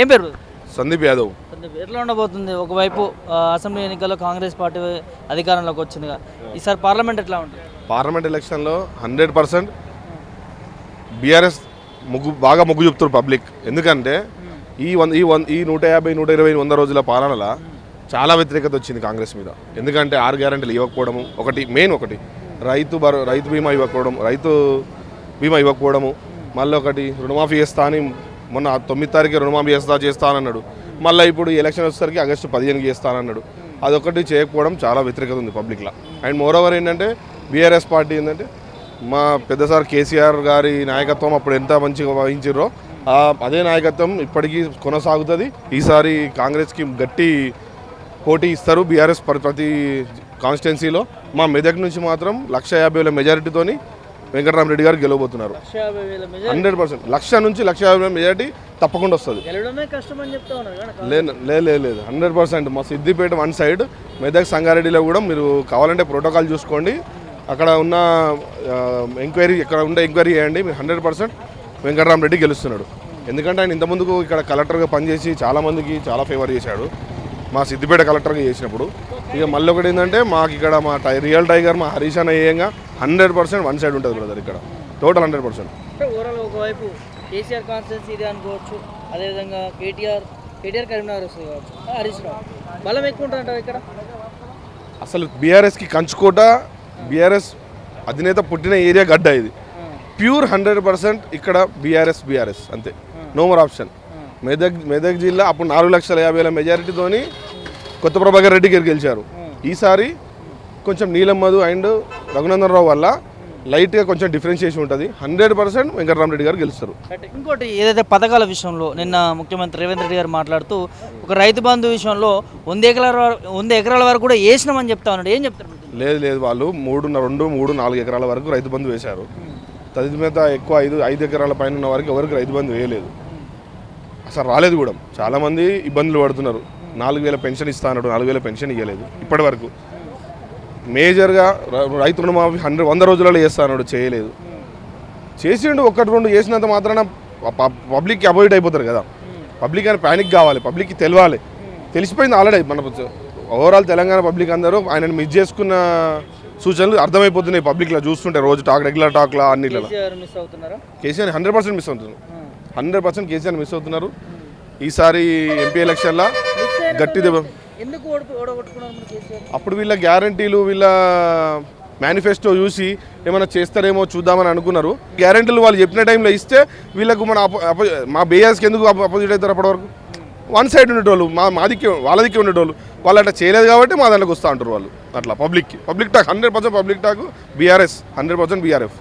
ఏం పేరు? సందీప్ యాదవ్. సందీప్, ఎట్లా ఉండబోతుంది? ఒకవైపు అసెంబ్లీ ఎన్నికల్లో కాంగ్రెస్ పార్టీ అధికారంలోకి వచ్చిందిగా. ఈసారి పార్లమెంట్ ఎట్లా ఉంటుంది? పార్లమెంట్ ఎలక్షన్లో హండ్రెడ్ పర్సెంట్ బీఆర్ఎస్ ముగ్గు బాగా మొగ్గు చూపుతారు పబ్లిక్. ఎందుకంటే ఈ వన్ ఈ వన్ ఈ నూట యాభై నూట ఇరవై వంద రోజుల పాలనలో చాలా వ్యతిరేకత వచ్చింది కాంగ్రెస్ మీద. ఎందుకంటే ఆరు గ్యారెంటీలు ఇవ్వకపోవడము ఒకటి మెయిన్ ఒకటి రైతు రైతు బీమా ఇవ్వకపోవడం రైతు బీమా ఇవ్వకపోవడము మళ్ళీ ఒకటి రుణమాఫీ చేస్తా అని మొన్న తొమ్మిది తారీఖు రుణమాఫీ చేస్తా చేస్తా అన్నాడు మళ్ళీ ఇప్పుడు ఎలక్షన్ వచ్చేసరికి ఆగస్టు పదిహేనుకి చేస్తానన్నాడు. అదొకటి చేయకపోవడం చాలా వ్యతిరేకత ఉంది పబ్లిక్లో. అండ్ మోర్ ఓవర్ ఏంటంటే బీఆర్ఎస్ పార్టీ ఏంటంటే మా పెద్ద సార్ కేసీఆర్ గారి నాయకత్వం అప్పుడు ఎంత మంచిగా వహించారో అదే నాయకత్వం ఇప్పటికీ కొనసాగుతుంది. ఈసారి కాంగ్రెస్కి గట్టి పోటీ ఇస్తారు బీఆర్ఎస్ ప్రతి కాన్స్టిట్యున్సీలో. మా మెదక్ నుంచి మాత్రం లక్ష యాభై వేల మెజారిటీతోని వెంకటరామరెడ్డి గారు గెలవబోతున్నారు. Hundred percent. లక్ష నుంచి లక్ష యాభై వేల మెజారిటీ తప్పకుండా వస్తుంది. లేదు లేదు హండ్రెడ్ పర్సెంట్. మా సిద్దిపేట వన్ సైడ్ మెదక్ సంగారెడ్డిలో కూడా మీరు కావాలంటే ప్రోటోకాల్ చూసుకోండి. అక్కడ ఉన్న ఎంక్వైరీ ఇక్కడ ఉండే ఎంక్వైరీ చేయండి. మీరు హండ్రెడ్ పర్సెంట్ వెంకటరామరెడ్డి గెలుస్తున్నాడు. ఎందుకంటే ఆయన ఇంతకుముందుకు ఇక్కడ కలెక్టర్గా పనిచేసి చాలామందికి చాలా ఫేవర్ చేశాడు. మా సిద్దిపేట కలెక్టర్గా చేసినప్పుడు. ఇక మళ్ళీ ఒకటి ఏంటంటే మాకు ఇక్కడ మా టై రియల్ టైగర్ మా హరీష్ అన్న ఏయంగా హండ్రెడ్ పర్సెంట్ వన్ సైడ్ ఉంటుంది బ్రదర్ ఇక్కడ. Total hundred percent. ఓవరాల్ ఒకవైపు కేసీఆర్ కాన్స్టిట్యున్సీ ఇది అనుకోవచ్చు అదేవిధంగా కేటీఆర్ కేటీఆర్ కరీంనగర్ వస్తుంది హరీష్ రావు. బలం ఎక్కువ ఇక్కడ? అసలు బీఆర్ఎస్కి కంచుకోట బీఆర్ఎస్ అధినేత పుట్టిన ఏరియా గడ్డ ఇది. ప్యూర్ హండ్రెడ్ పర్సెంట్ ఇక్కడ బీఆర్ఎస్ బీఆర్ఎస్ అంతే. No more option Medak Medak జిల్లా అప్పుడు నాలుగు లక్షల యాభై వేల మెజారిటీతోని కొత్త ప్రభాకర్ రెడ్డి గారు గెలిచారు. ఈసారి కొంచెం నీలం మధు అండ్ రఘునందన్ రావు వల్ల లైట్గా కొంచెం డిఫరెన్షియేషన్ ఉంటుంది. హండ్రెడ్ పర్సెంట్ వెంకటరామరెడ్డి గారు గెలుస్తారు. ఇంకోటి ఏదైతే పథకాల విషయంలో నిన్న ముఖ్యమంత్రి రేవంత్ రెడ్డి గారు మాట్లాడుతూ ఒక రైతు బంధు విషయంలో వంద ఎకరాల వరకు వంద ఎకరాల వరకు కూడా వేసినామని చెప్తా ఉన్నాడు. ఏం చెప్తారు? లేదు లేదు వాళ్ళు మూడు రెండు మూడు నాలుగు ఎకరాల వరకు రైతు బంధు వేశారు. తది మీద ఎక్కువ ఐదు ఐదు ఎకరాల పైన ఉన్న వారికి ఎవరికి రైతు బంధు వేయలేదు. అసలు రాలేదు కూడా. చాలామంది ఇబ్బందులు పడుతున్నారు. నాలుగు వేల పెన్షన్ ఇస్తా అన్నాడు నాలుగు వేల పెన్షన్ ఇవ్వలేదు ఇప్పటి వరకు. మేజర్గా రైతు రుణమాఫీ హండ్రెడ్ వంద రోజులలో చేస్తా అన్నాడు చేయలేదు. చేసిండు ఒకటి రెండు చేసినంత మాత్రాన పబ్లిక్కి అవాయిడ్ అయిపోతారు కదా. పబ్లిక్ అని ప్యానిక్ కావాలి పబ్లిక్కి తెలియాలి తెలిసిపోయింది ఆల్రెడీ మన ఓవరాల్ తెలంగాణ పబ్లిక్ అందరూ ఆయనను మిస్ చేసుకున్న సూచనలు అర్థమైపోతున్నాయి పబ్లిక్లో చూస్తుంటే రోజు టాక్ రెగ్యులర్ టాక్లా అన్నిట్లలో కేసీఆర్ మిస్ అవుతున్నారా? కేసీఆర్ హండ్రెడ్ పర్సెంట్ మిస్ అవుతున్నారు హండ్రెడ్ పర్సెంట్ కేసీఆర్ మిస్ అవుతున్నారు. ఈసారి ఎంపీ ఎలక్షన్లో గట్టి దెబ్బ ఎందుకు ఓడగొట్టుకున్నారు అప్పుడు వీళ్ళ గ్యారంటీలు వీళ్ళ మేనిఫెస్టో చూసి ఏమైనా చేస్తారేమో చూద్దామని అనుకున్నారు. గ్యారంటీలు వాళ్ళు చెప్పిన టైంలో ఇస్తే వీళ్ళకు మన మా బేయాస్కి ఎందుకు అపోజిట్ అవుతారు అప్పటివరకు వన్ సైడ్ ఉండేటోళ్ళు మా మాదికే వాళ్ళదికి ఉండేటోళ్ళు వాళ్ళు అట్లా చేయలేదు కాబట్టి మా దాంట్లోకి వస్తూ ఉంటారు వాళ్ళు అట్లా పబ్లిక్కి. Public talk hundred percent public talk BRS hundred percent BRS.